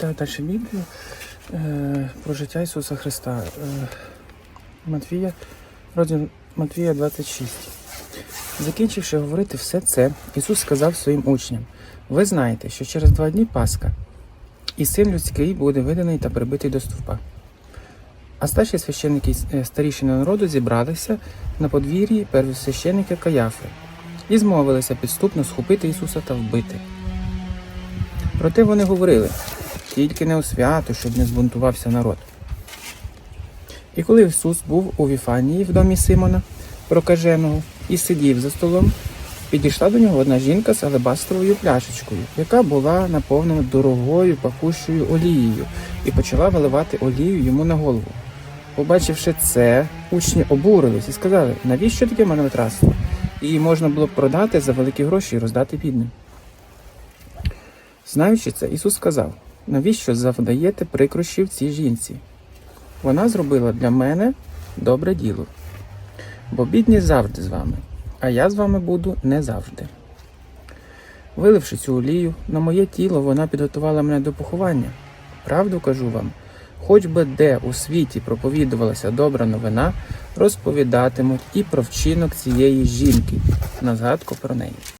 читаю далі Біблію е, про життя Ісуса Христа. Е, Матвія, розділ Матвія 26. Закінчивши говорити все це, Ісус сказав своїм учням: Ви знаєте, що через два дні Пасха, і син людський буде виданий та прибитий до стовпа. А старші священники е, старішини народу зібралися на подвір'ї первосвященника Каяфи і змовилися підступно схопити Ісуса та вбити. Проте вони говорили, тільки не у свято, щоб не збунтувався народ. І коли Ісус був у Віфанії в домі Симона, прокаженого, і сидів за столом, підійшла до нього одна жінка з алебастровою пляшечкою, яка була наповнена дорогою пахущою олією, і почала виливати олію йому на голову. Побачивши це, учні обурились і сказали, навіщо таке марнотратство? Її можна було б продати за великі гроші і роздати бідним. Знаючи це, Ісус сказав: навіщо завдаєте прикрощів цій жінці? Вона зробила для мене добре діло. Бо бідні завжди з вами, а я з вами буду не завжди. Виливши цю олію, на моє тіло вона підготувала мене до поховання. Правду кажу вам, хоч би де у світі проповідувалася добра новина, розповідатимуть і про вчинок цієї жінки на згадку про неї.